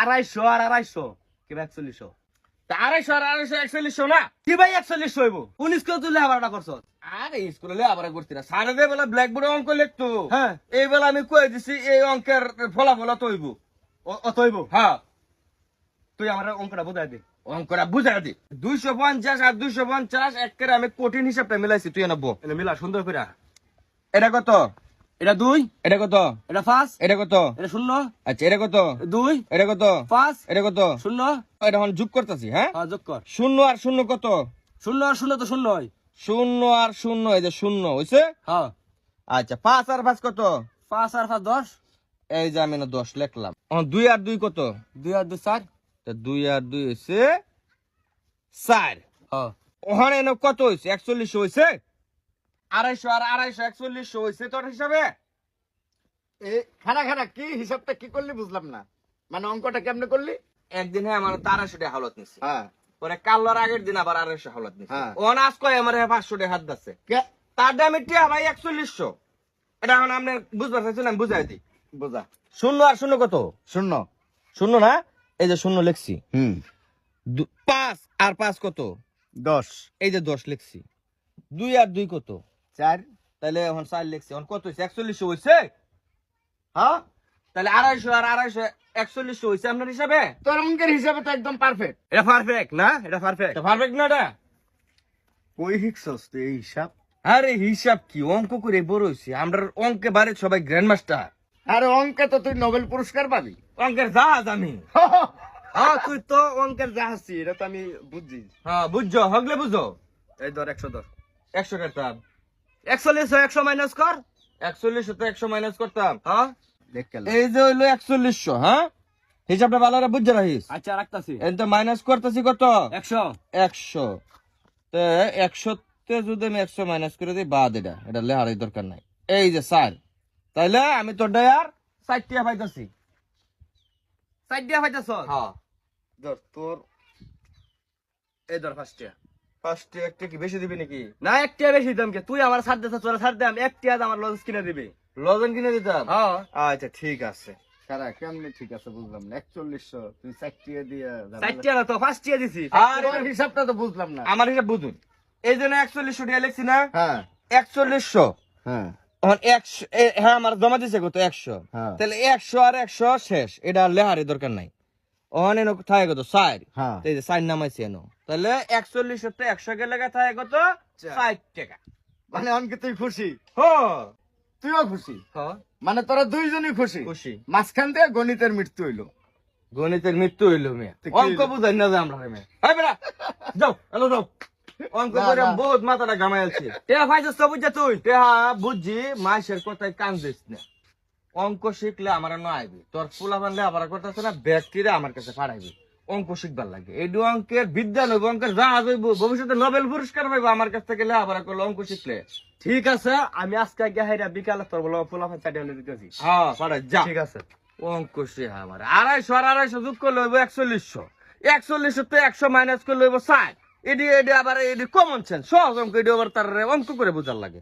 আড়াইশো আর আড়াইশো। কিবা একচল্লিশশো তা আড়াইশো আর আড়াইশো একচল্লিশশো না? কি ভাই একচল্লিশশো হইব? উনিশ কেউ তুলে আবারটা করছ? আরে স্কুলে আবার করতি না। সারে দে বেলা ব্ল্যাক অঙ্ক লিখতো। হ্যাঁ। এই বেলা আমি কয়ে দিছি এই অঙ্কের ফলাফল তৈব অত হইব? হ্যাঁ। তুই আমার অঙ্কটা বোঝাই দে। অঙ্কটা বুঝাই দি। দুইশো পঞ্চাশ আর দুইশো পঞ্চাশ একের আমি কঠিন হিসাবটা মিলাইছি তুই নেব মিলা সুন্দর করে এটা কত? এটা দুই। এটা কত? এটা পাঁচ। এটা কত? এটা শূন্য। আচ্ছা এটা কত? দুই। এটা কত? পাঁচ। এটা কত? শূন্য। এটা এখন যোগ করতেছি হ্যাঁ? হ্যাঁ যোগ কর। শূন্য আর শূন্য কত? শূন্য আর শূন্য তো শূন্য শূন্য আর শূন্য এই যে শূন্য হয়েছে হ্যাঁ। আচ্ছা পাঁচ আর পাঁচ কত? পাঁচ আর পাঁচ দশ। এই যে আমি না দশ লিখলাম। দুই আর দুই কত? দুই আর দুই চার। তা দুই আর দুই হয়েছে চার। হ্যাঁ। ওখানে এনে কত হয়েছে একচল্লিশ হয়েছে আড়াইশো আর আড়াইশো একচল্লিশ হয়েছে তোর হিসাবে? খানা খানা কি হিসাবটা কি করলি বুঝলাম না। মানে অঙ্কটা কেমনে করলি? একদিন হ্যাঁ আমার আড়াইশো টাকা হালত নিচ্ছে হ্যাঁ। পরে কালোর আগের দিন আবার আড়াইশো হালত নিচ্ছে হ্যাঁ। ও নাচ কয় আমার পাঁচশো টাকা হাত দিচ্ছে তার দামে টিয়া ভাই একচল্লিশশো। এটা এখন আপনি বুঝবার চাইছেন আমি বুঝাই দিই। বোঝা। শূন্য আর শূন্য কত? শূন্য। শূন্য না? এই যে শূন্য লিখছি। হুম। পাঁচ আর পাঁচ কত? দশ। এই যে দশ লিখছি। দুই আর দুই কত? চার তাহলে এখন চার লিখছি। এখন কত হয়েছে একচল্লিশশো হয়েছে হ্যাঁ? তাহলে আড়াইশো আর আড়াইশো একচল্লিশশো হয়েছে আপনার হিসাবে? তোর অঙ্কের হিসাবে তো একদম পারফেক্ট এটা পারফেক্ট না? এটা পারফেক্ট পারফেক্ট না এটা? কই হিকছস তুই এই হিসাব? আরে হিসাব কি? অঙ্ক করে বড় হয়েছে আমরা অঙ্কে বাড়ির সবাই গ্র্যান্ড মাস্টার আরে অঙ্কে তো তুই নোবেল পুরস্কার পাবি। অঙ্কের জাহাজ আমি। হ্যাঁ তুই তো অঙ্কের হাসছি এটা তো আমি বুঝছি। হ্যাঁ বুঝছ। হগলে বুঝো। এই ধর একশো ধর। একশো কাটতাম। একচল্লিশ একশো মাইনাস কর। একচল্লিশশো তো একশো মাইনাস করতাম। হ্যাঁ? এই যে হইল একচল্লিশশো হ্যাঁ? হিসাবটা ভালো করে বুঝে রাখিস। আচ্ছা রাখতাছি। এই তো মাইনাস করতেছি কত? একশো। একশো। তো একশোতে যদি আমি একশো মাইনাস করে দিই বাদ এটা। এটা লেহারই দরকার নাই। এই যে স্যার তাইলে আমি তোর আর চারটিয়া পাইতেছি। সাইড দিয়া পাইতাছ হ্যাঁ। তোর এই ফার্স্টিয়া ফার্স্টে একটা কি বেশি দিবি নাকি? না একটিয়া বেশি দাম কে? তুই আমার একটিয়া আমার লঞ্চ কিনে দিবি। লজেন কিনে দিতাম? হ্যাঁ। আচ্ছা ঠিক আছে। সারা কেমনে ঠিক আছে বুঝলাম না একচল্লিশশো তুই চারটিয়ে দিয়ে চারটিয়া না তো দিছি। আর তোর হিসাবটা তো বুঝলাম না। আমার হিসাব বুঝুন। এই জন্য একচল্লিশশো টাকা লিখছি না? হ্যাঁ। একচল্লিশশো। হ্যাঁ। একশো এ- হ্যাঁ আমার জমা দিছে কত? একশো। হ্যাঁ। তাহলে একশো আর একশো শেষ। এটা আর লেহারি দরকার নাই। ওখানে এনো থাকে কত হ্যাঁ। এই যে চার নামাইছে এনো। তাহলে একচল্লিশ তো একশো কে লেগে থাকে কত ষাট টাকা। মানে তুই খুশি? হো। তুইও খুশি? মানে তোরা দুইজনই খুশি? খুশি। মাঝখান থেকে গণিতের মৃত্যু হইল। গণিতের মৃত্যু হইল মেয়ে। অঙ্ক? বুঝাই না আমরা রে মেয়ে। হাই বেড়া যাও এলো যাও। অঙ্ক করে। বহুত মাথাটা ঘামাইছি টিয়া পাইছস তো বুঝছা তুই। হ্যাঁ বুঝছি মাসের কথায় কান দিস না। অঙ্ক শিখলে আমার না আইবি তোর পোলা বানলে আবার করতেছে না ব্যক্তিরা আমার কাছে পাঠাইবি। অঙ্ক শিখবার লাগে এই দু অঙ্কের বিজ্ঞান হইব অঙ্কের জাহাজ হইব ভবিষ্যতে নোবেল পুরস্কার পাইবো আমার কাছ থেকে লেখাপড়া করলে অঙ্ক শিখলে। ঠিক আছে আমি আজকে গিয়ে হাইরা বিকালে তোর বলো পোলা ফান চাটি হলে দিতেছি। হ্যাঁ পাঠাই যা। ঠিক আছে। অঙ্ক শেখা আমার। আড়াইশো আর আড়াইশো যোগ করলে হইব একচল্লিশশো। একচল্লিশশো তো একশো মাইনাস করলে হইব ষাট। এটি এটি আবার এটি কমন সেন্স সহজ অঙ্ক এটি আবার তার অঙ্ক করে বোঝার লাগে।